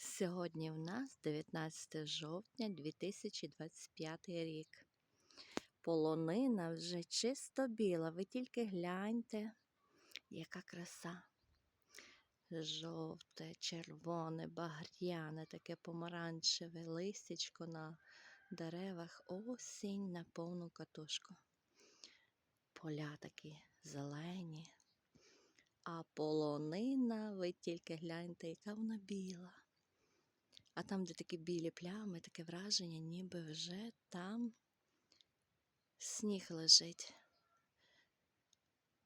Сьогодні в нас 19 жовтня 2025 рік. Полонина вже чисто біла. Ви тільки гляньте, яка краса. Жовте, червоне, багряне, таке помаранчеве листячко на деревах. Осінь на повну катушку. Поля такі зелені. А полонина, ви тільки гляньте, яка вона біла. А там, де такі білі плями, таке враження, ніби вже там сніг лежить.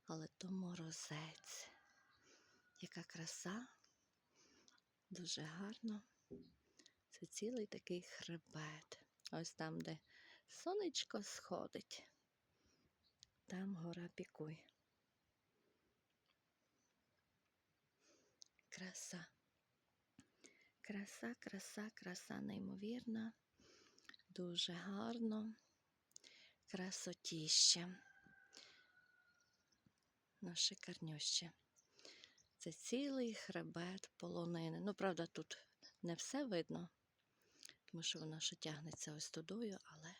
Але то морозець. Яка краса, дуже гарно. Це цілий такий хребет. Ось там, де сонечко сходить. Там гора пікуй. Краса. Краса, краса, краса неймовірна. Дуже гарно. Красотіще. Ну, шикарнюще. Це цілий хребет полонини. Ну, правда, тут не все видно, тому що воно ще тягнеться ось тудою, але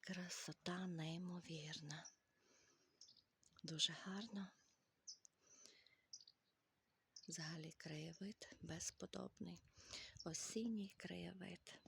красота неймовірна. Дуже гарно. Взагалі краєвид безподобний. Осінній краєвид.